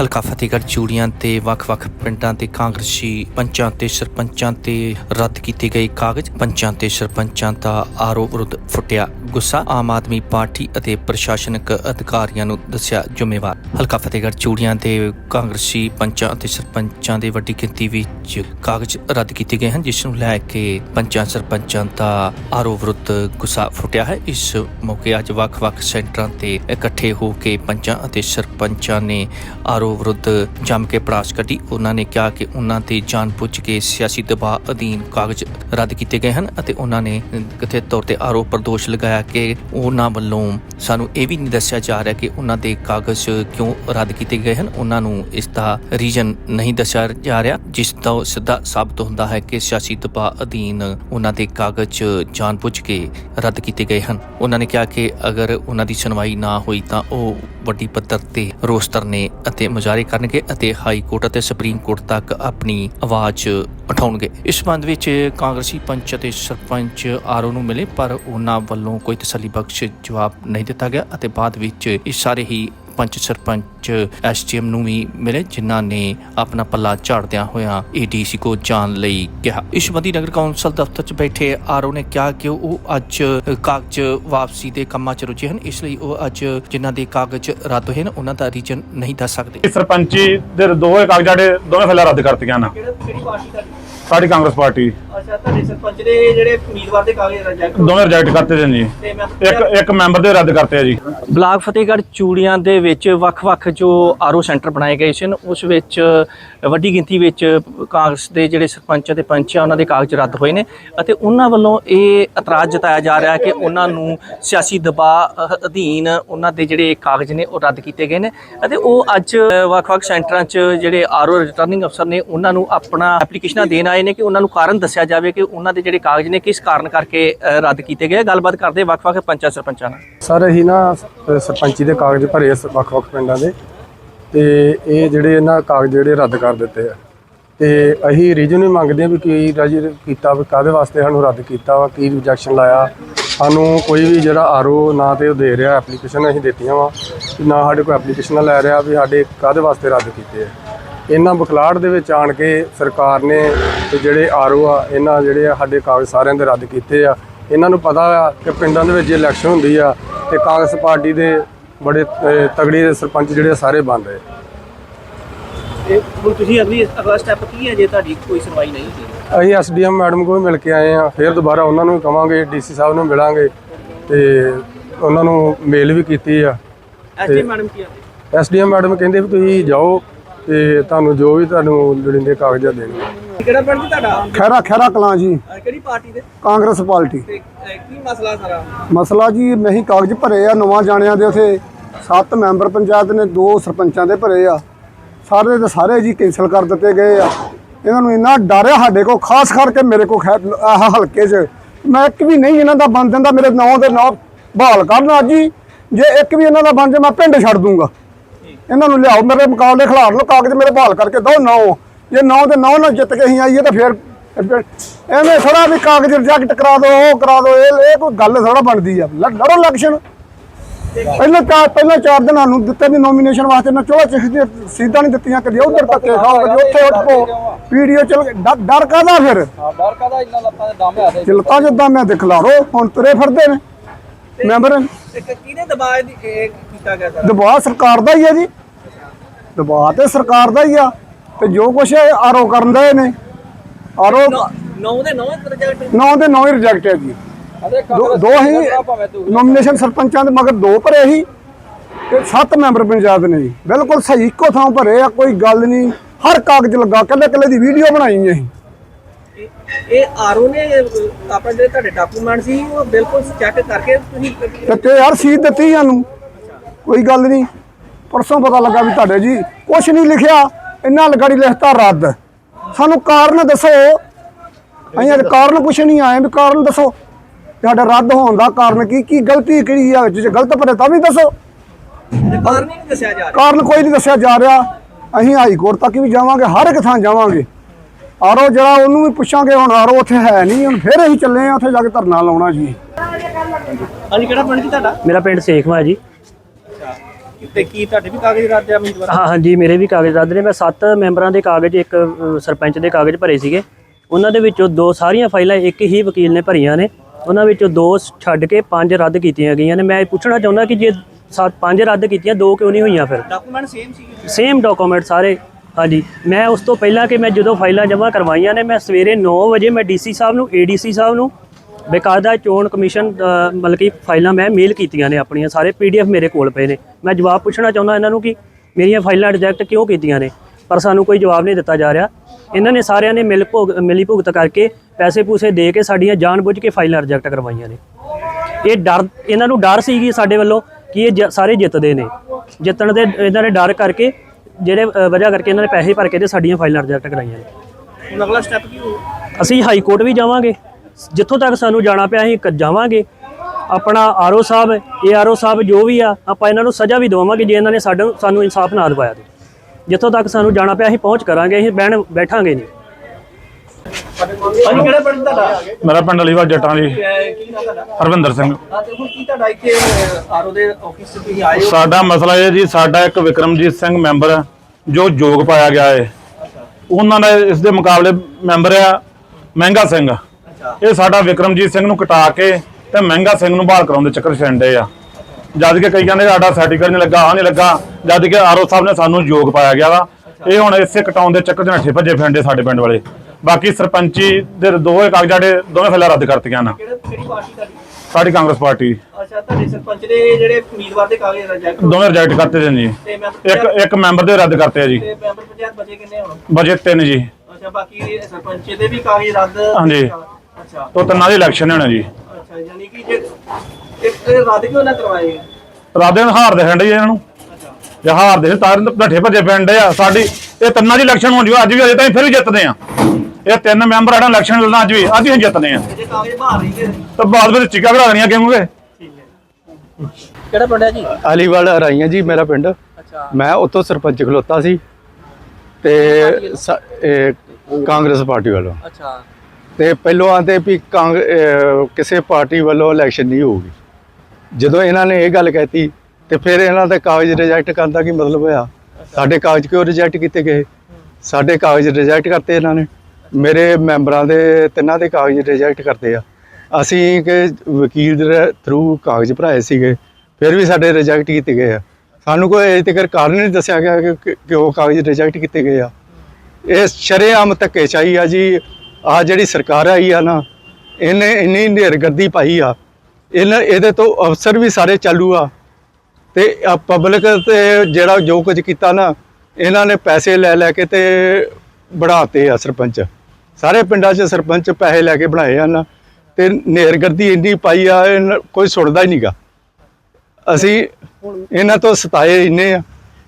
ਹਲਕਾ ਫਤਿਹਗੜ੍ਹ ਚੂੜੀਆਂ ਤੇ ਵੱਖ-ਵੱਖ ਪਿੰਡਾਂ ਤੇ ਕਾਂਗਰਸੀ ਪੰਚਾਂ ਤੇ ਸਰਪੰਚਾਂ ਤੇ ਰੱਦ ਕੀਤੇ ਗਏ ਕਾਗਜ਼। ਪੰਚਾਂ ਤੇ ਸਰਪੰਚਾਂ ਦਾ ਆਰੋਪ ਵਿਰੁੱਧ ਫੁੱਟਿਆ। ਗੁੱਸਾ ਆਮ ਆਦਮੀ ਪਾਰਟੀ ਅਤੇ ਪ੍ਰਸ਼ਾਸਨਿਕ ਅਧਿਕਾਰੀਆਂ ਨੂੰ ਦੱਸਿਆ ਜ਼ਿੰਮੇਵਾਰ। ਹਲਕਾ ਫਤਿਹਗੜ੍ਹ ਚੂੜੀਆਂ ਦੇ ਕਾਂਗਰਸੀ ਪੰਚਾਂ ਅਤੇ ਸਰਪੰਚਾਂ ਦੇ ਵੱਡੀ ਗਿਣਤੀ ਵਿੱਚ ਕਾਗਜ਼ ਰੱਦ ਕੀਤੇ ਗਏ ਹਨ, ਜਿਸ ਨੂੰ ਲੈ ਕੇ ਪੰਚਾਂ ਸਰਪੰਚਾਂ ਦਾ ਆਰੋਪ ਵਿਰੁੱਧ ਗੁੱਸਾ ਫੁੱਟਿਆ ਹੈ। ਇਸ ਮੌਕੇ ਅੱਜ ਵੱਖ-ਵੱਖ ਸੈਂਟਰਾਂ ਤੇ ਇਕੱਠੇ ਹੋ ਕੇ ਪੰਚਾਂ ਅਤੇ ਸਰਪੰਚਾਂ ਨੇ ਆਰੋਪ ਵਿਰੁੱਧ ਜੰਮ ਕੇ ਪੜਾਸ ਕੱਢੀ। ਉਹਨਾਂ ਨੇ ਕਿਹਾ ਕਿ ਉਹਨਾਂ ਤੇ ਜਾਣਬੁੱਝ ਕੇ ਸਿਆਸੀ ਦਬਾਅ ਅਧੀਨ ਕਾਗਜ਼ ਰੱਦ ਕੀਤੇ ਗਏ ਹਨ ਅਤੇ ਉਹਨਾਂ ਨੇ ਕਥਿਤ ਤੌਰ ਤੇ ਆਰੋਪ ਪਰ ਦੋਸ਼ ਲਗਾਇਆ ਕਿ ਉਹਨਾਂ ਵੱਲੋਂ ਸਾਨੂੰ ਇਹ ਵੀ ਨਹੀਂ ਦੱਸਿਆ ਜਾ ਰਿਹਾ ਕਿ ਉਹਨਾਂ ਦੇ ਕਾਗਜ਼ ਕਿਉਂ ਰੱਦ ਕੀਤੇ ਗਏ ਹਨ। ਉਹਨਾਂ ਨੂੰ ਇਸ ਦਾ ਰੀਜਨ ਨਹੀਂ ਦੱਸਿਆ ਜਾ ਰਿਹਾ, ਜਿਸ ਤੋਂ ਸਿੱਧਾ ਸਾਬਤ ਹੁੰਦਾ ਹੈ ਕਿ ਸਿਆਸੀ ਦਬਾਅ ਅਧੀਨ ਉਹਨਾਂ ਦੇ ਕਾਗਜ਼ ਜਾਣਬੁੱਝ ਕੇ ਰੱਦ ਕੀਤੇ ਗਏ ਹਨ। ਉਹਨਾਂ ਨੇ ਕਿਹਾ ਕਿ ਅਗਰ ਉਹਨਾਂ ਦੀ ਸੁਣਵਾਈ ਨਾ ਹੋਈ ਤਾਂ ਉਹ ਵੱਡੀ ਪੱਧਰ ਤੇ ਰੋਸ ਧਰਨੇ ਅਤੇ ਮੁਜ਼ਾਹਰੇ ਕਰਨਗੇ ਅਤੇ ਹਾਈ ਕੋਰਟ ਅਤੇ ਸੁਪਰੀਮ ਕੋਰਟ ਤੱਕ ਆਪਣੀ ਆਵਾਜ਼ ਉਠਾਉਣਗੇ। ਇਸ ਸੰਬੰਧ ਵਿੱਚ ਕਾਂਗਰਸੀ ਪੰਚ ਅਤੇ ਸਰਪੰਚ ਆਰਓ ਨੂੰ ਮਿਲੇ, ਪਰ ਉਹਨਾਂ ਵੱਲੋਂ ਕੋਈ ਤਸੱਲੀ ਬਖਸ਼ ਜਵਾਬ ਨਹੀਂ ਦਿੱਤਾ ਗਿਆ ਅਤੇ ਬਾਅਦ ਵਿੱਚ ਇਹ ਸਾਰੇ ਹੀ ਪੰਚ ਸਰਪੰਚ ਐਸਟੀਐਮ ਨੂੰ ਵੀ ਮਿਲੇ ਜਿਨ੍ਹਾਂ ਨੇ ਆਪਣਾ ਪੱਲਾ ਝਾੜਦਿਆਂ ਹੋਇਆਂ ਏਡੀਸੀ ਕੋ ਜਾਣ ਲਈ ਕਿਹਾ। ਇਸ ਸੰਬੰਧੀ ਨਗਰ ਕੌਂਸਲ ਦਫ਼ਤਰ 'ਚ ਬੈਠੇ ਆਰਓ ਨੇ ਕਿਹਾ ਕਿ ਉਹ ਅੱਜ ਕਾਗਜ਼ ਵਾਪਸੀ ਦੇ ਕੰਮਾਂ 'ਚ ਰੁੱਝੇ ਹਨ ਇਸ ਲਈ ਉਹ ਅੱਜ ਜਿਨ੍ਹਾਂ ਦੇ ਕਾਗਜ਼ ਰੱਦ ਹੋਏ ਨੇ ਉਹਨਾਂ ਦਾ ਰੀਜਨ ਨਹੀਂ ਦੱਸ ਸਕਦੇ। ਸਰਪੰਚੀ ਦੇ ਦੋਵੇਂ ਕਾਗਜ਼ਾਂ ਦੇ ਦੋਵੇਂ ਫੈਲਾ ਰੱਦ ਕਰਤੀਆਂ ਨਾ। ਕਿਹੜਾ ਪਾਰਟੀ ਸਾਡੀ ਕਾਂਗਰਸ ਪਾਰਟੀ। ਅੱਛਾ ਤੁਹਾਡੇ ਸਰਪੰਚ ਦੇ ਜਿਹੜੇ ਉਮੀਦਵਾਰ ਦੇ ਕਾਗਜ਼ ਰਿਜੈਕਟ ਦੋਵੇਂ ਰਿਜੈਕਟ ਕਰਤੇ ਨੇ ਜੀ। ਤੇ ਮੈਂ ਇੱਕ ਇੱਕ ਮੈਂਬਰ ਦੇ ਰੱਦ ਕਰਤੇ ਆ ਜੀ। ਬਲਾਕ ਫਤਿਹਗੜ੍ਹ ਚੂੜੀਆਂ ਦੇ ਵਿੱਚ ਵੱਖ-ਵੱਖ ਜੋ ਆਰਓ ਸੈਂਟਰ ਬਣਾਏ ਗਏ ਸਨ ਉਸ ਵਿੱਚ ਵੱਡੀ ਗਿਣਤੀ ਵਿੱਚ ਕਾਂਗਰਸ ਦੇ ਜਿਹੜੇ ਸਰਪੰਚ ਅਤੇ ਪੰਚ ਆ ਉਹਨਾਂ ਦੇ ਕਾਗਜ਼ ਰੱਦ ਹੋਏ ਨੇ ਅਤੇ ਉਹਨਾਂ ਵੱਲੋਂ ਇਹ ਇਤਰਾਜ਼ ਜਤਾਇਆ ਜਾ ਰਿਹਾ ਕਿ ਉਹਨਾਂ ਨੂੰ ਸਿਆਸੀ ਦਬਾਅ ਅਹ, ਅਧੀਨ ਉਹਨਾਂ ਦੇ ਜਿਹੜੇ ਕਾਗਜ਼ ਨੇ ਉਹ ਰੱਦ ਕੀਤੇ ਗਏ ਨੇ ਅਤੇ ਉਹ ਅੱਜ ਅਹ, ਵੱਖ-ਵੱਖ ਸੈਂਟਰਾਂ 'ਚ ਜਿਹੜੇ ਆਰਓ ਰਿਟਰਨਿੰਗ ਅਫਸਰ ਨੇ ਉਹਨਾਂ ਨੂੰ ਆਪਣਾ ਐਪਲੀਕੇਸ਼ਨਾਂ ਦੇਣ ਆਏ ਨੇ ਕਿ ਉਹਨਾਂ ਨੂੰ ਕਾਰਨ ਦੱਸਿਆ ਜਾਵੇ ਕਿ ਉਹਨਾਂ ਦੇ ਜਿਹੜੇ ਕਾਗਜ਼ ਨੇ, ਕਿਸ ਕਾਰਨ ਕਰਕੇ ਰੱਦ ਕੀਤੇ ਗਏ? ਗੱਲਬਾਤ ਕਰਦੇ ਵੱਖ-ਵੱਖ ਪੰਚਾਂ ਸਰਪੰਚਾਂ ਨਾਲ। ਸਰ, ਅਸੀਂ ਨਾ ਸਰਪੰਚੀ ਦੇ ਕਾਗਜ਼ ਭਰੇ ਵੱਖ-ਵੱਖ ਪਿੰਡਾਂ ਦੇ। ਤੇ ਇਹ ਜਿਹੜੇ ਇਹਨਾਂ ਕਾਗਜ਼ ਜਿਹੜੇ ਰੱਦ ਕਰ ਦਿੱਤੇ ਆ। ਤੇ ਅਸੀਂ ਰੀਜਨ ਵੀ ਮੰਗਦੇ ਆ ਵੀ ਕੀ ਰਾਜੀ ਕੀਤਾ, ਵੀ ਕਾਦੇ ਵਾਸਤੇ ਸਾਨੂੰ ਰੱਦ ਕੀਤਾ ਵਾ, ਕੀ ਰਿਜੈਕਸ਼ਨ ਲਾਇਆ। ਸਾਨੂੰ ਕੋਈ ਵੀ ਜਿਹੜਾ ਆਰਓ ਨਾ ਤੇ ਉਹ ਦੇ ਰਿਹਾ ਐਪਲੀਕੇਸ਼ਨ ਅਸੀਂ ਦਿੱਤੀਆਂ ਵਾ। ਨਾ ਸਾਡੇ ਕੋਲ ਐਪਲੀਕੇਸ਼ਨ ਲੈ ਰਿਹਾ ਵੀ ਸਾਡੇ ਕਾਦੇ ਵਾਸਤੇ ਰੱਦ ਕੀਤੇ ਆ। ਇਹਨਾਂ ਬਖਲਾੜ ਦੇ ਵਿੱਚ ਆਣ ਕੇ ਸਰਕਾਰ ਨੇ ਤੇ ਜਿਹੜੇ ਆਰਓ ਆ ਇਹਨਾਂ ਜਿਹੜੇ ਆ ਸਾਡੇ ਕਾਗਜ਼ ਸਾਰਿਆਂ ਦੇ ਰੱਦ ਕੀਤੇ ਆ। ਇਹਨਾਂ ਨੂੰ ਪਤਾ ਆ ਕਿ ਪਿੰਡਾਂ ਦੇ ਵਿੱਚ ਇਲੈਕਸ਼ਨ ਹੁੰਦੀ ਆ ਤੇ ਕਾਂਗਰਸ ਪਾਰਟੀ ਦੇ ਬੜੇ ਤਗੜੀ ਦੇ ਸਰਪੰਚ ਜਿਹੜੇ ਆ ਸਾਰੇ ਬਣ ਰਹੇ। ਇਹ ਹੁਣ ਤੁਸੀਂ ਅਗਲੀ ਅਗਲਾ ਸਟੈਪ ਕੀ ਹੈ ਜੇ ਤੁਹਾਡੀ ਕੋਈ ਸੁਣਵਾਈ ਨਹੀਂ ਹੁੰਦੀ? ਅਸੀਂ ਐਸਡੀਐਮ ਮੈਡਮ ਕੋਲ ਮਿਲ ਕੇ ਆਏ ਆ ਫਿਰ ਦੁਬਾਰਾ ਉਹਨਾਂ ਨੂੰ ਕਵਾਂਗੇ ਡੀਸੀ ਸਾਹਿਬ ਨੂੰ ਮਿਲਾਂਗੇ ਤੇ ਉਹਨਾਂ ਨੂੰ ਮੇਲ ਵੀ ਕੀਤੀ ਆ। ਐਸਟੀ ਮੈਡਮ ਕੀ ਆਂਦੇ ਐਸਡੀਐਮ ਮੈਡਮ ਕਹਿੰਦੇ ਵੀ ਤੁਸੀਂ ਜਾਓ ਤੇ ਤੁਹਾਨੂੰ ਜੋ ਵੀ ਤੁਹਾਨੂੰ ਲੋੜੀਂਦੇ ਕਾਗਜ਼ਾਤ ਦੇਣਗੇ ਕਿਹੜਾ ਪਿੰਡ ਜੀ ਤੁਹਾਡਾ? ਖੈਰਾ ਖੈਰਾ ਕਲਾਂ ਜੀ। ਅਹ ਕਿਹੜੀ ਪਾਰਟੀ ਦੇ? ਕਾਂਗਰਸ ਪਾਰਟੀ। ਤੇ ਅਹ ਕੀ ਮਸਲਾ ਸਾਰਾ? ਮਸਲਾ ਜੀ ਨਹੀਂ ਕਾਗਜ਼ ਭਰੇ ਆ ਨਵਾਂ ਜਾਣਿਆਂ ਦੇ ਉਥੇ। ਸੱਤ ਮੈਂਬਰ ਪੰਚਾਇਤ ਨੇ ਦੋ ਸਰਪੰਚਾਂ ਦੇ ਭਰੇ ਆ। ਸਾਰੇ ਦੇ ਸਾਰੇ ਜੀ ਕੈਂਸਲ ਕਰ ਦਿੱਤੇ ਗਏ ਆ। ਇਹਨਾਂ ਨੂੰ ਇੰਨਾ ਡਰ ਆ ਸਾਡੇ ਕੋ ਖਾਸ ਕਰਕੇ ਮੇਰੇ ਕੋ ਖੈ- ਆਹ ਹਲਕੇ 'ਚ। ਮੈਂ ਇੱਕ ਵੀ ਨਹੀਂ ਇਹਨਾਂ ਦਾ ਬਣ ਜਾਂਦਾ ਮੇਰੇ ਨਾਂ ਦੇ ਨਾਂ ਬਹਾਲ ਕਰਨ ਅੱਜ ਹੀ ਜੇ ਇੱਕ ਵੀ ਇਹਨਾਂ ਦਾ ਬਣ ਜਾ ਮੈਂ ਪਿੰਡ ਛੱਡ ਦੂੰਗਾ। ਇਹਨਾਂ ਨੂੰ ਲਿਆਓ ਮੇਰੇ ਮੁਕਾਬਲੇ ਖਿਲਾਰ ਲਓ ਕਾਗਜ਼ ਮੇਰੇ ਬਹਾਲ ਕਰਕੇ ਦੋ ਨੌ। ਜੇ ਨੌ ਦੇ ਨੌ ਨਾਲ ਜਿੱਤ ਕੇ ਅਸੀਂ ਆਈਏ ਤਾਂ ਫਿਰ ਐਵੇਂ ਥੋੜਾ ਵੀ ਕਾਗਜ਼ ਰਿਜੈਕਟ ਕਰਾ ਦੋ ਉਹ ਕਰਾ ਦੋ ਇਹ ਇਹ ਕੋਈ ਗੱਲ ਥੋੜਾ ਬਣਦੀ ਆ। ਲੜੋ ਇਲੈਕਸ਼ਨ ਪਹਿਲਾਂ ਚਾਰ ਪਹਿਲਾਂ ਚਾਰ ਦਿਨਾਂ ਨੂੰ ਦਿੱਤੇ ਵੀ ਨੋਮੀਨੇਸ਼ਨ ਵਾਸਤੇ ਨਾ ਚੋਲਾ ਚਿਖਦੀ ਸੀਧਾ ਨਹੀਂ ਦਿੱਤੀਆਂ ਕਦੀ ਉਧਰ ਧੱਕੇ ਖਾਓ ਕਦੀ ਉੱਥੇ ਉੱਠ ਵੀਡੀਓ ਚੱਲ। ਡਰ- ਕਾਦਾ ਫਿਰ? ਡਰ ਕਾਦਾ ਇੰਨਾ ਲੱਤਾਂ ਦੇ ਦਮ ਹੈ ਚਿਲਤਾ ਜਿੱਦਾਂ ਮੈਂ ਦਿਖਲਾ ਰੋ ਹੁਣ ਤੁਰੇ ਫਿਰਦੇ ਨੇ। ਮੈਂਬਰ? ਕਿਹਨੇ ਦਬਾਅ ਦੀ ਇਹ ਕੀਤਾ ਗਿਆ ਸਾਰਾ? ਦਬਾਅ ਸਰਕਾਰ ਦਾ ਹੀ ਹੈ ਜੀ। ਦਬਾਅ ਤੇ ਸਰਕਾਰ ਦਾ ਹੀ ਆ। ਤੇ ਜੋ ਕੁਛ ਆਰੋ ਕਰਨ ਦੇ ਨੇ ਆਰੋ ਨੌ ਦੇ ਨੌ ਪ੍ਰੋਜੈਕਟ ਨੌ ਦੇ ਨੌ ਹੀ ਰਿਜੈਕਟ ਹੈ ਜੀ। ਦੋ ਦੋ ਹੀ ਨੋਮੀਨੇਸ਼ਨ ਸਰਪੰਚਾਂ ਦੇ ਮਗਰ ਦੋ ਭਰੇ ਸੀ ਤੇ ਸੱਤ ਮੈਂਬਰ ਪੰਚਾਇਤ ਨੇ ਜੀ। ਬਿਲਕੁਲ ਸਹੀ ਇੱਕੋ ਥਾਂ ਭਰੇ ਆ ਕੋਈ ਗੱਲ ਨਹੀਂ। ਹਰ ਕਾਗਜ਼ ਲੱਗਾ ਕੱਲੇ ਕੱਲੇ ਦੀ ਵੀਡੀਓ ਬਣਾਈ ਹੈ ਅਸੀਂ। ਇਹ ਆਰਓ ਨੇ ਆਪਣੇ ਜਿਹੜੇ ਤੁਹਾਡੇ ਡਾਕੂਮੈਂਟ ਸੀ ਉਹ ਬਿਲਕੁਲ ਚੈੱਕ ਕਰਕੇ ਤੁਸੀਂ ਤੇ ਯਾਰ ਸੀਟ ਦਿੱਤੀ ਸਾਨੂੰ। ਕੋਈ ਗੱਲ ਨਹੀਂ। ਪਰਸੋਂ ਪਤਾ ਲੱਗਾ ਵੀ ਤੁਹਾਡੇ ਜੀ ਕੁਛ ਨਹੀਂ ਲਿਖਿਆ। ਇੰਨਾ ਲਗਾੜੀ ਲਿਖਤਾ ਰੱਦ। ਸਾਨੂੰ ਕਾਰਨ ਦੱਸੋ। ਅੱਜ ਕਾਰਨ ਪੁੱਛ ਨਹੀਂ ਆਏ ਵੀ ਕਾਰਨ ਦੱਸੋ। ਸਾਡਾ ਰੱਦ ਹੋਣ ਦਾ ਕਾਰਨ ਕੀ ਕੀ ਗਲਤੀ ਕਿਹੜੀ ਆ ਜੇ ਗਲਤ ਭਰੇ ਤਾਂ ਵੀ ਦੱਸੋ। ਕਾਰਨ ਨਹੀਂ ਦੱਸਿਆ ਜਾ ਰਿਹਾ। ਕਾਰਨ ਕੋਈ ਨਹੀਂ ਦੱਸਿਆ ਜਾ ਰਿਹਾ। ਅਸੀਂ ਹਾਈ ਕੋਰਟ ਤੱਕ ਵੀ ਜਾਵਾਂਗੇ ਹਰ ਇੱਕ ਥਾਂ ਜਾਵਾਂਗੇ। ਆਰੋ ਜਿਹੜਾ ਉਹਨੂੰ ਵੀ ਪੁੱਛਾਂਗੇ ਹੁਣ ਆਰੋ ਉੱਥੇ ਹੈ ਨਹੀਂ ਹੁਣ ਫਿਰ ਅਸੀਂ ਚੱਲੇ ਆ ਉੱਥੇ ਜਾ ਕੇ ਧਰਨਾ ਲਾਉਣਾ ਜੀ। ਹਾਂਜੀ ਕਿਹੜਾ ਪਿੰਡ ਜੀ ਤੁਹਾਡਾ? ਮੇਰਾ ਪਿੰਡ ਸੇਖਵਾ ਜੀ। ਤੇ ਕੀ ਤੁਹਾਡੇ ਵੀ ਕਾਗਜ਼ ਰੱਦ ਆ ਉਮੀਦਵਾਰ? ਹਾਂ ਹਾਂਜੀ ਮੇਰੇ ਵੀ ਕਾਗਜ਼ ਰੱਦ ਨੇ। ਮੈਂ 7 ਮੈਂਬਰਾਂ ਦੇ ਕਾਗਜ਼ ਇੱਕ ਅ, ਸਰਪੰਚ ਦੇ ਕਾਗਜ਼ ਭਰੇ ਸੀਗੇ। ਉਹਨਾਂ ਦੇ ਵਿੱਚੋਂ ਦੋ ਸਾਰੀਆਂ ਫਾਈਲਾਂ ਇੱਕ ਹੀ ਵਕੀਲ ਨੇ ਭਰੀਆਂ ਨੇ। ਉਹਨਾਂ ਵਿੱਚੋਂ ਦੋ ਛੱਡ ਕੇ ਪੰਜ ਰੱਦ ਕੀਤੀਆਂ ਗਈਆਂ ਨੇ। ਮੈਂ ਇਹ ਪੁੱਛਣਾ ਚਾਹੁੰਦਾ ਕਿ ਜੇ ਸੱਤ ਪੰਜ ਰੱਦ ਕੀਤੀਆਂ ਦੋ ਕਿਉਂ ਨਹੀਂ ਹੋਈਆਂ ਫਿਰ? ਡਾਕੂਮੈਂਟ ਸੇਮ ਸੀਗੇ? ਸੇਮ ਡਾਕੂਮੈਂਟ ਸਾਰੇ ਹਾਂਜੀ। ਮੈਂ ਉਸ ਤੋਂ ਪਹਿਲਾਂ ਕਿ ਮੈਂ ਜਦੋਂ ਫਾਈਲਾਂ ਜਮ੍ਹਾਂ ਕਰਵਾਈਆਂ ਨੇ, ਮੈਂ ਸਵੇਰੇ 9 ਵਜੇ ਮੈਂ ਡੀਸੀ ਸਾਹਿਬ ਨੂੰ ਏਡੀਸੀ ਸਾਹਿਬ ਨੂੰ ਬਕਾਇਦਾ ਚੋਣ ਕਮਿਸ਼ਨ ਮਤਲਬ ਕਿ ਫਾਈਲਾਂ ਮੈਂ ਮੇਲ ਕੀਤੀਆਂ ਨੇ ਆਪਣੀਆਂ, ਸਾਰੇ ਪੀਡੀਐਫ ਮੇਰੇ ਕੋਲ ਪਏ ਨੇ। ਮੈਂ ਜਵਾਬ ਪੁੱਛਣਾ ਚਾਹੁੰਦਾ ਇਹਨਾਂ ਨੂੰ ਕਿ ਮੇਰੀਆਂ ਫਾਈਲਾਂ ਰਿਜੈਕਟ ਕਿਉਂ ਕੀਤੀਆਂ ਨੇ? ਪਰ ਸਾਨੂੰ ਕੋਈ ਜਵਾਬ ਨਹੀਂ ਦਿੱਤਾ ਜਾ ਰਿਹਾ। ਇਹਨਾਂ ਨੇ ਸਾਰਿਆਂ ਨੇ ਮਿਲ ਭੁਗ, ਮਿਲੀ ਭੁਗਤ ਕਰਕੇ ਪੈਸੇ ਪੂਸੇ ਦੇ ਕੇ ਸਾਡੀਆਂ ਜਾਣਬੁੱਝ ਕੇ ਫਾਈਲਾਂ ਰਿਜੈਕਟ ਕਰਵਾਈਆਂ ਨੇ। ਇਹ ਡਰ, ਇਹਨਾਂ ਨੂੰ ਡਰ ਸੀਗੀ ਸਾਡੇ ਵੱਲੋਂ ਕਿ ਇਹ ਜ- ਸਾਰੇ ਜਿੱਤਦੇ ਨੇ। ਜਿੱਤਣ ਦੇ, ਇਹਨਾਂ ਨੇ ਡਰ ਕਰਕੇ ਜਿਹੜੇ ਅ, ਵਜ੍ਹਾ ਕਰਕੇ ਇਹਨਾਂ ਨੇ ਪੈਸੇ ਭਰ ਕੇ ਤੇ ਸਾਡੀਆਂ ਫਾਈਲਾਂ ਰਿਜੈਕਟ ਕਰਾਈਆਂ ਨੇ। ਹੁਣ ਅਗਲਾ ਸਟੈਪ ਕੀ ਹੋਊ? ਅਸੀਂ ਹਾਈ ਕੋਰਟ ਵੀ ਜਾਵਾਂਗੇ। ਜਿੱਥੋਂ ਤੱਕ ਸਾਨੂੰ ਜਾਣਾ ਪਿਆ ਅਸੀਂ ਕ- ਜਾਵਾਂਗੇ। ਆਪਣਾ ਆਰਓ ਸਾਹਿਬ ਇਹ ਆਰਓ ਸਾਹਿਬ ਜੋ ਵੀ ਆ ਆਪਾਂ ਇਹਨਾਂ ਨੂੰ ਸਜ਼ਾ ਵੀ ਦਵਾਵਾਂਗੇ ਜੇ ਇਹਨਾਂ ਨੇ ਸਾਡਾ ਸਾਨੂੰ ਇਨਸਾਫ ਨਾ ਦਿਵਾਇਆ ਤੇ। ਜਿੱਥੋਂ ਤੱਕ ਸਾਨੂੰ ਜਾਣਾ ਪਿਆ ਅਸੀਂ ਪਹੁੰਚ ਕਰਾਂਗੇ ਅਸੀਂ ਬਹਿਣ ਬੈਠਾਂਗੇ ਨਹੀਂ। ਹਾਂਜੀ ਕਿਹੜਾ ਪਿੰਡ ਤੁਹਾਡਾ? ਮੇਰਾ ਪਿੰਡ ਜੱਟਾਂ ਦੀ ਅਹ ਕੀ ਨਾਮ ਤੁਹਾਡਾ? ਹਰਵਿੰਦਰ ਸਿੰਘ। ਹਾਂ ਤੇ ਹੁਣ ਕੀ ਤੁਹਾਡਾ ਇੱਥੇ ਆਰਓ ਦੇ ਆਫਿਸ 'ਚ ਤੁਸੀਂ ਆਏ ਹੋ? ਸਾਡਾ ਮਸਲਾ ਇਹ ਜੀ ਸਾਡਾ ਇੱਕ ਵਿਕਰਮਜੀਤ ਸਿੰਘ ਮੈਂਬਰ ਜੋ ਯੋਗ ਪਾਇਆ ਗਿਆ ਹੈ। ਉਹਨਾਂ ਦਾ ਇਸ ਦੇ ਮੁਕਾਬਲੇ ਮੈਂਬਰ ਆ ਮਹਿੰਗਾ ਸਿੰਘ। ਇਹ ਸਾਡਾ ਵਿਕਰਮਜੀਤ ਸਿੰਘ ਨੂੰ ਕਟਾ ਕੇ ਤੇ ਮਹਿੰਗਾ ਸਿੰਘ ਨੂੰ ਬਹਾਲ ਕਰਾਉਣ ਦੇ ਚੱਕਰ ਛੰਡੇ ਆ। ਜਦ ਕਿ ਕਈ ਕਹਿੰਦੇ ਸਾਡਾ ਸਰਟੀਫਿਕੇਟ ਨਹੀਂ ਲੱਗਾ ਆ ਨਹੀਂ ਲੱਗਾ। ਜਦ ਕਿ ਆਰਓ ਸਾਹਿਬ ਨੇ ਸਾਨੂੰ ਯੋਗ ਪਾਇਆ ਗਿਆ ਵਾ। ਇਹ ਹੁਣ ਇਸੇ ਕਟਾਉਣ ਦੇ ਚੱਕਰ ਦੇ ਨੱਠੇ ਭੱਜੇ ਫਿਰਦੇ ਸਾਡੇ ਪਿੰਡ ਵਾਲੇ। ਬਾਕੀ ਸਰਪੰਚੀ ਦੇ ਦੋਵੇਂ ਕਾਗਜ਼ਾਂ ਦੇ ਦੋਵੇਂ ਫੈਲਾ ਰੱਦ ਕਰਤੀਆਂ ਨਾ। ਕਿਹੜਾ ਕਿਹੜੀ ਪਾਰਟੀ ਤੁਹਾਡੀ? ਸਾਡੀ ਕਾਂਗਰਸ ਪਾਰਟੀ। ਅੱਛਾ ਤੁਹਾਡੇ ਸਰਪੰਚ ਦੇ ਜਿਹੜੇ ਉਮੀਦਵਾਰ ਦੇ ਕਾਗਜ਼ ਰਿਜੈਕਟ ਦੋਵੇਂ ਰਿਜੈਕਟ ਕਰਤੇ ਜੀ। ਤੇ ਮੈਂਬਰ ਇੱਕ ਇੱਕ ਮੈਂਬਰ ਦੇ ਰੱਦ ਕਰਤੇ ਆ ਜੀ। ਤੇ ਮੈਂਬਰ ਪੰਚਾਇਤ ਬਚੇ ਕਿੰਨੇ ਹੁਣ? ਬਜੇ ਤਿੰਨ ਜੀ। ਅੱਛਾ ਬਾਕੀ ਸਰਪੰਚ ਦੇ ਵੀ ਕਾਗਜ਼ ਰੱਦ ਹਾਂਜੀ। ਅੱਛਾ। ਤੋਂ ਤਿੰਨਾਂ ਦੇ ਇਲੈਕਸ਼ਨ ਹੋਣੇ ਜੀ। ਅੱਛਾ ਯਾਨੀ ਕਿ ਜੇ ਇੱਕ ਇਹ ਰੱਦ ਕਿਉਂ ਨਾ ਕਰਵਾਏ ਰਾਦੇ ਨੂੰ ਹਾਰ ਦੇ ਫੰਡੇ ਜੀ ਇਹਨਾਂ ਨੂੰ। ਜੇ ਹਾਰ ਦੇ ਤਾਂ ਢੱਠੇ ਭੱਜੇ ਫੰਡੇ ਆ। ਸਾਡੀ ਇਹ ਤਿੰਨਾਂ ਦੀ ਇਲੈਕਸ਼ਨ ਹੋਣੀ ਅੱਜ ਵੀ ਅਜੇ ਤਾਈਂ ਫਿਰ ਵੀ ਜਿੱਤਦੇ ਆ। ਇਹ ਤਿੰਨ ਮੈਂਬਰ ਆੜਾ ਇਲੈਕਸ਼ਨ ਲੜਨਾ ਅੱਜ ਵੀ ਅਸੀਂ ਜਿੱਤਦੇ ਆ ਜੇ ਕਾਗਜ਼ ਬਾਹਰ ਰਹੀ ਗਏ। ਤੇ ਬਾਅਦ ਵਿੱਚ ਚੀਕਾ ਭਰਾ ਦੇਣੀਆਂ ਕਿਉਂਗੇ ਕਿਹੜਾ ਪਿੰਡ ਹੈ ਜੀ? ਅਲੀਵਾਲ ਰਾਈਆਂ ਜੀ ਮੇਰਾ ਪਿੰਡ। ਅੱਛਾ। ਮੈਂ ਉੱਥੋਂ ਸਰਪੰਚ ਖਲੋਤਾ ਸੀ ਤੇ ਸ- ਇਹ ਕਾਂਗਰਸ ਪਾਰਟੀ ਵੱਲੋਂ। ਅੱਛਾ। ਤੇ ਪਹਿਲੋਂ ਆਂਦੇ ਵੀ ਕਾਂਗ ਅਹ ਕਿਸੇ ਪਾਰਟੀ ਵੱਲੋਂ ਇਲੈਕਸ਼ਨ ਨਹੀਂ ਹੋਊਗੀ। ਜਦੋਂ ਇਹਨਾਂ ਨੇ ਇਹ ਗੱਲ ਕਹਿਤੀ ਤੇ ਫਿਰ ਇਹਨਾਂ ਦੇ ਕਾਗਜ਼ ਰਿਜੈਕਟ ਕਰਨ ਦਾ ਕੀ ਮਤਲਬ ਹੋਇਆ? ਸਾਡੇ ਕਾਗਜ਼ ਕਿਉਂ ਰਿਜੈਕਟ ਕੀਤੇ ਗਏ? ਸਾਡੇ ਕਾਗਜ਼ ਰਿਜੈਕਟ ਕਰਤੇ ਇਹਨਾਂ ਨੇ। ਮੇਰੇ ਮੈਂਬਰਾਂ ਦੇ ਤਿੰਨਾਂ ਦੇ ਕਾਗਜ਼ ਰਿਜੈਕਟ ਕਰਦੇ ਆ। ਅਸੀਂ ਕਿ ਵਕੀਲ ਦੇ ਥਰੂ ਕਾਗਜ਼ ਭਰਾਏ ਸੀਗੇ, ਫਿਰ ਵੀ ਸਾਡੇ ਰਿਜੈਕਟ ਕੀਤੇ ਗਏ ਆ। ਸਾਨੂੰ ਕੋਈ ਅਜੇ ਤੱਕ ਕਾਰਨ ਨਹੀਂ ਦੱਸਿਆ ਗਿਆ ਕਿ ਕਿਉਂ ਕਾਗਜ਼ ਰਿਜੈਕਟ ਕੀਤੇ ਗਏ ਆ। ਇਹ ਸ਼ਰੇਆਮ ਧੱਕੇਸ਼ਾਹੀ ਆ ਜੀ। ਆ ਜਿਹੜੀ ਸਰਕਾਰ ਆਈ ਆ ਨਾ, ਇਹਨੇ ਇੰਨੀ ਨਿਰਗਰਦੀ ਪਾਈ ਆ। ਇਹਨਾਂ, ਇਹਦੇ ਤੋਂ ਅਫਸਰ ਵੀ ਸਾਰੇ ਚਾਲੂ ਆ। ਤੇ ਪਬਲਿਕ ਤੇ ਜਿਹੜਾ ਜੋ ਕੁਝ ਕੀਤਾ ਨਾ, ਇਹਨਾਂ ਨੇ ਪੈਸੇ ਲੈ ਲੈ ਕੇ ਤੇ ਬਣਾਤੇ ਆ ਸਰਪੰਚ। ਸਾਰੇ ਪਿੰਡਾਂ 'ਚ ਸਰਪੰਚ ਪੈਸੇ ਲੈ ਕੇ ਬਣਾਏ ਆ ਨਾ ਤੇ ਨਿਰਗਰਦੀ ਇੰਨੀ ਪਾਈ ਆ ਕੋਈ ਸੁਣਦਾ ਹੀ ਨਹੀਂਗਾ ਅਸੀਂ ਇਹਨਾਂ ਤੋਂ ਸਤਾਏ ਇੰਨੇ ਆ।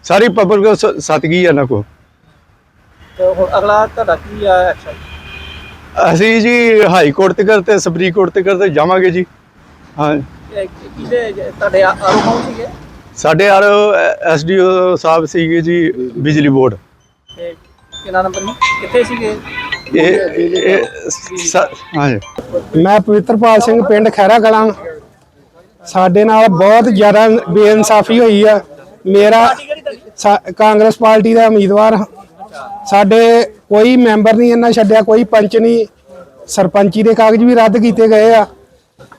ਸਾਰੀ ਪਬਲਿਕ ਸਤ ਗਈ ਆ ਨਾ ਕੋ ਤੇ ਹੁਣ ਅਗਲਾ ਤੁਹਾਡਾ ਕੀ ਆ ਐਕਸ਼ਨ ਅਸੀਂ ਜੀ ਹਾਈ ਕੋਰਟ ਤੇ ਸੁਪਰੀਮ ਕੋਰਟ ਤੇ ਜਾਵਾਂਗੇ ਜੀ। ਹਾਂ। ਕਿਹਦੇ ਤੁਹਾਡੇ ਆਰੋ ਕੌਣ ਸੀਗੇ? ਸਾਡੇ ਯਾਰ ਐਸਡੀਓ ਸਾਹਿਬ ਸੀਗੇ ਜੀ ਬਿਜਲੀ ਬੋਰਡ। ਕਿੰਨਾ ਨੰਬਰ ਨੇ? ਕਿੱਥੇ ਸੀਗੇ? ਇਹ ਇਹ ਸ- ਹਾਂਜੀ। ਮੈਂ ਪਵਿੱਤਰਪਾਲ ਸਿੰਘ ਪਿੰਡ ਖੈਰਾ ਕਲਾਂ। ਸਾਡੇ ਨਾਲ ਬਹੁਤ ਜ਼ਿਆਦਾ ਬੇਇਨਸਾਫੀ ਹੋਈ ਆ। ਮੇਰਾ ਸਾ- ਕਾਂਗਰਸ ਪਾਰਟੀ ਦਾ ਉਮੀਦਵਾਰ। ਹਾਂ। ਸਾਡੇ ਕੋਈ ਮੈਂਬਰ ਨਹੀਂ ਇਹਨਾਂ ਛੱਡਿਆ ਕੋਈ ਪੰਚ ਨਹੀਂ। ਸਰਪੰਚੀ ਦੇ ਕਾਗਜ਼ ਵੀ ਰੱਦ ਕੀਤੇ ਗਏ ਆ।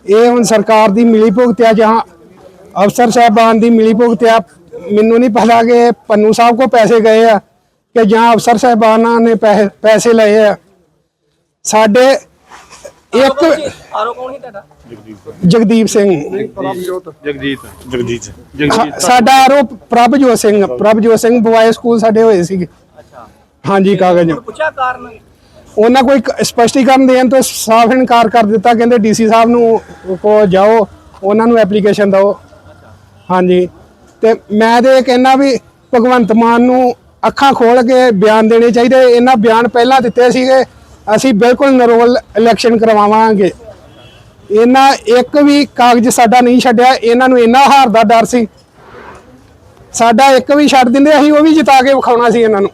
ਇਹ ਹੁਣ ਸਰਕਾਰ ਦੀ ਮਿਲੀ ਭੁਗਤ ਆ ਜਾਂ ਅਫਸਰ ਸਾਹਿਬਾਨ ਦੀ ਮਿਲੀ ਭੁਗਤ ਆ ਮੈਨੂੰ ਨਹੀਂ ਪਤਾ ਕਿ ਪੰਨੂ ਸਾਹਿਬ ਕੋ ਪੈਸੇ ਗਏ ਆ ਕਿ ਜਾਂ ਅਫਸਰ ਸਾਹਿਬਾਨਾਂ ਨੇ ਪੈਸੇ ਪੈਸੇ ਲਏ ਆ। ਸਾਡੇ ਇੱਕ ਆਰੋ ਕੌਣ ਸੀ ਤੁਹਾਡਾ? ਜਗਦੀਪ ਸਿੰਘ। ਜਗਜੀਤ ਜਗਜੀਤ ਹਾਂ, ਸਾਡਾ ਆਰੋਪ ਪ੍ਰਭਜੋਤ ਸਿੰਘ ਪ੍ਰਭਜੋਤ ਸਿੰਘ ਬੁਆਏ ਸਕੂਲ ਸਾਡੇ ਹੋਏ ਸੀਗੇ ਅੱਛਾ। ਹਾਂਜੀ ਕਾਗਜ਼। ਪੁੱਛਿਆ ਕਾਰਨ? ਉਹਨਾਂ ਕੋਈ ਕ- ਸਪਸ਼ਟੀਕਰਨ ਦੇਣ ਤੋਂ ਸਾਫ਼ ਇਨਕਾਰ ਕਰ ਦਿੱਤਾ ਕਹਿੰਦੇ ਡੀਸੀ ਸਾਹਿਬ ਨੂੰ ਕੋ ਜਾਓ ਉਹਨਾਂ ਨੂੰ ਐਪਲੀਕੇਸ਼ਨ ਦਿਓ। ਹਾਂਜੀ। ਤੇ ਮੈਂ ਤੇ ਇਹ ਕਹਿਣਾ ਵੀ ਭਗਵੰਤ ਮਾਨ ਨੂੰ ਅੱਖਾਂ ਖੋਲ ਕੇ ਬਿਆਨ ਦੇਣੇ ਚਾਹੀਦੇ। ਇਹਨਾਂ ਬਿਆਨ ਪਹਿਲਾਂ ਦਿੱਤੇ ਸੀਗੇ। ਅਸੀਂ ਬਿਲਕੁਲ ਨਰੋਲ ਇਲੈਕਸ਼ਨ ਕਰਵਾਵਾਂਗੇ। ਇਹਨਾਂ ਇੱਕ ਵੀ ਕਾਗਜ਼ ਸਾਡਾ ਨਹੀਂ ਛੱਡਿਆ, ਇਹਨਾਂ ਨੂੰ ਇੰਨਾ ਹਾਰ ਦਾ ਡਰ ਸੀ। ਸਾਡਾ ਇੱਕ ਵੀ ਛੱਡ ਦਿੰਦੇ, ਅਸੀਂ ਉਹ ਵੀ ਜਿਤਾ ਕੇ ਵਿਖਾਉਣਾ ਸੀ ਇਹਨਾਂ ਨੂੰ।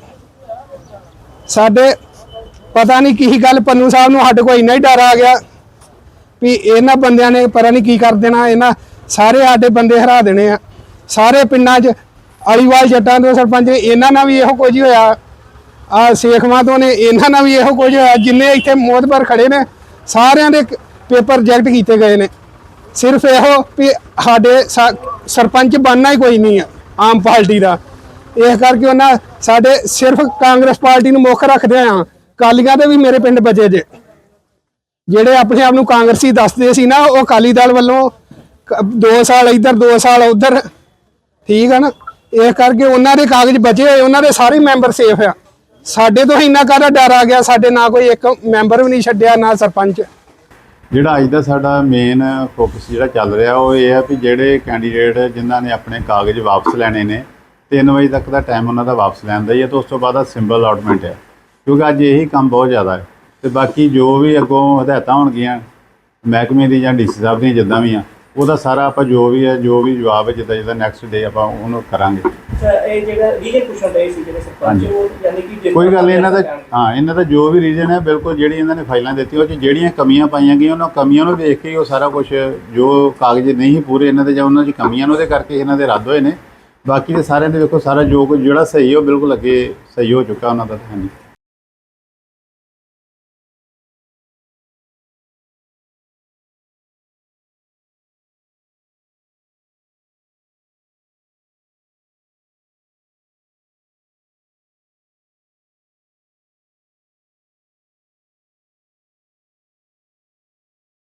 ਸਾਡੇ ਪਤਾ ਨਹੀਂ ਕੀ ਗੱਲ, ਪੰਨੂ ਸਾਹਿਬ ਨੂੰ ਸਾਡੇ ਕੋਲ ਇੰਨਾ ਹੀ ਡਰ ਆ ਗਿਆ ਵੀ ਇਹਨਾਂ ਬੰਦਿਆਂ ਨੇ ਪਤਾ ਨਹੀਂ ਕੀ ਕਰ ਦੇਣਾ, ਇਹਨਾਂ ਸਾਰੇ ਸਾਡੇ ਬੰਦੇ ਹਰਾ ਦੇਣੇ ਆ। ਸਾਰੇ ਪਿੰਡਾਂ 'ਚ ਅਲੀਵਾਲ ਜੱਟਾਂ ਦੇ ਸਰਪੰਚ ਇਹਨਾਂ ਨਾਲ ਵੀ ਇਹੋ ਕੁਝ ਹੀ ਹੋਇਆ। ਆ ਸੇਖਵਾਂ ਤੋਂ ਨੇ ਇਹਨਾਂ ਨਾਲ ਵੀ ਇਹੋ ਕੁਝ ਜਿੰਨੇ ਇੱਥੇ ਮੋਦਬਰ ਖੜੇ ਨੇ, ਸਾਰਿਆਂ ਦੇ ਪੇਪਰ ਰਿਜੈਕਟ ਕੀਤੇ ਗਏ ਨੇ। ਸਿਰਫ ਇਹੋ ਵੀ ਸਾਡੇ ਸਾ- ਸਰਪੰਚ ਬਣਨਾ ਹੀ ਕੋਈ ਨਹੀਂ ਆ, ਆਮ ਪਾਰਟੀ ਦਾ। ਇਸ ਕਰਕੇ ਉਹਨਾਂ ਸਾਡੇ ਸਿਰਫ ਕਾਂਗਰਸ ਪਾਰਟੀ ਨੂੰ ਮੁੱਖ ਰੱਖਦੇ ਆ। ਕਾਲੀਆਂ ਦੇ ਵੀ ਮੇਰੇ ਪਿੰਡ ਬਚੇ ਜੇ। ਜਿਹੜੇ ਆਪਣੇ ਆਪ ਨੂੰ ਕਾਂਗਰਸੀ ਦੱਸਦੇ ਸੀ ਨਾ, ਉਹ ਅਕਾਲੀ ਦਲ ਵੱਲੋਂ 2 ਸਾਲ ਇੱਧਰ 2 ਸਾਲ ਉੱਧਰ। ਠੀਕ ਹੈ ਨਾ? ਇਸ ਕਰਕੇ ਉਹਨਾਂ ਦੇ ਕਾਗਜ਼ ਬਚੇ ਹੋਏ, ਉਹਨਾਂ ਦੇ ਸਾਰੇ ਮੈਂਬਰ ਸੇਫ ਆ। ਸਾਡੇ ਤੋਂ ਇੰਨਾ ਕਾਹਦਾ ਡਰ ਆ ਗਿਆ, ਸਾਡੇ ਨਾ ਕੋਈ ਇੱਕ ਮੈਂਬਰ ਵੀ ਨਹੀਂ ਛੱਡਿਆ, ਨਾ ਸਰਪੰਚ। ਜਿਹੜਾ ਅੱਜ ਦਾ ਸਾਡਾ ਮੇਨ ਫੋਕਸ ਜਿਹੜਾ ਚੱਲ ਰਿਹਾ, ਉਹ ਇਹ ਆ ਵੀ ਜਿਹੜੇ ਕੈਂਡੀਡੇਟ ਜਿਨ੍ਹਾਂ ਨੇ ਆਪਣੇ ਕਾਗਜ਼ ਵਾਪਸ ਲੈਣੇ ਨੇ 3 ਵਜੇ ਤੱਕ ਦਾ ਟਾਈਮ ਉਹਨਾਂ ਦਾ ਵਾਪਸ ਲੈਣ ਦਾ ਹੀ ਹੈ ਤੇ ਉਸ ਤੋਂ ਬਾਅਦ ਆ ਸਿੰਬਲ ਅਲਾਟਮੈਂਟ ਹੈ ਕਿਉਂਕਿ ਅੱਜ ਇਹੀ ਕੰਮ ਬਹੁਤ ਜ਼ਿਆਦਾ ਹੈ ਤੇ ਬਾਕੀ ਜੋ ਵੀ ਅੱਗੋਂ ਹਦਾਇਤਾਂ ਹੋਣਗੀਆਂ, ਮਹਿਕਮੇ ਦੀ ਜਾਂ ਡੀਸੀ ਸਾਹਿਬ ਦੀਆਂ, ਜਿੱਦਾਂ ਵੀ ਆ ਉਹਦਾ ਸਾਰਾ ਆਪਾਂ ਜੋ ਵੀ ਹੈ ਜੋ ਵੀ ਜਵਾਬ ਹੈ ਜਿੱਦਾਂ ਜਿੱਦਾਂ ਨੈਕਸਟ ਡੇ ਆਪਾਂ ਉਹਨੂੰ ਕਰਾਂਗੇ। ਇਹ ਜਿਹੜਾ ਰੀਲੇ ਪੁੱਛਣ ਦੇ ਸੀ ਜਿਹੜੇ ਸਰਪੰਚ। ਉਹ ਯਾਨੀ ਕਿ ਕੋਈ ਗੱਲ ਨਹੀਂ ਇਹਨਾਂ ਦਾ ਹਾਂ ਇਹਨਾਂ ਦਾ ਜੋ ਵੀ ਰੀਜਨ ਹੈ ਬਿਲਕੁਲ ਜਿਹੜੀ ਇਹਨਾਂ ਨੇ ਫਾਈਲਾਂ ਦਿੱਤੀਆਂ ਉਹ 'ਚ ਜਿਹੜੀਆਂ ਕਮੀਆਂ ਪਾਈਆਂ ਗਈਆਂ ਉਹਨਾਂ ਕਮੀਆਂ ਨੂੰ ਦੇਖ ਕੇ ਉਹ ਸਾਰਾ ਕੁਝ ਜੋ ਕਾਗਜ਼ ਨਹੀਂ ਪੂਰੇ ਇਹਨਾਂ ਦੇ ਜਾਂ ਉਹਨਾਂ 'ਚ ਕਮੀਆਂ ਨੇ ਉਹਦੇ ਕਰਕੇ ਇਹਨਾਂ ਦੇ ਰੱਦ ਹੋਏ ਨੇ। ਬਾਕੀ ਦੇ ਸਾਰਿਆਂ ਦੇ ਵੇਖੋ ਸਾਰਾ ਜੋ ਕੁਝ ਜਿਹੜਾ ਸਹੀ ਹੈ ਉਹ ਬਿਲਕੁਲ ਅੱਗੇ ਸਹੀ ਹੋ ਚੁੱਕਾ ਉਹਨਾਂ ਦਾ ਹਾਂਜੀ।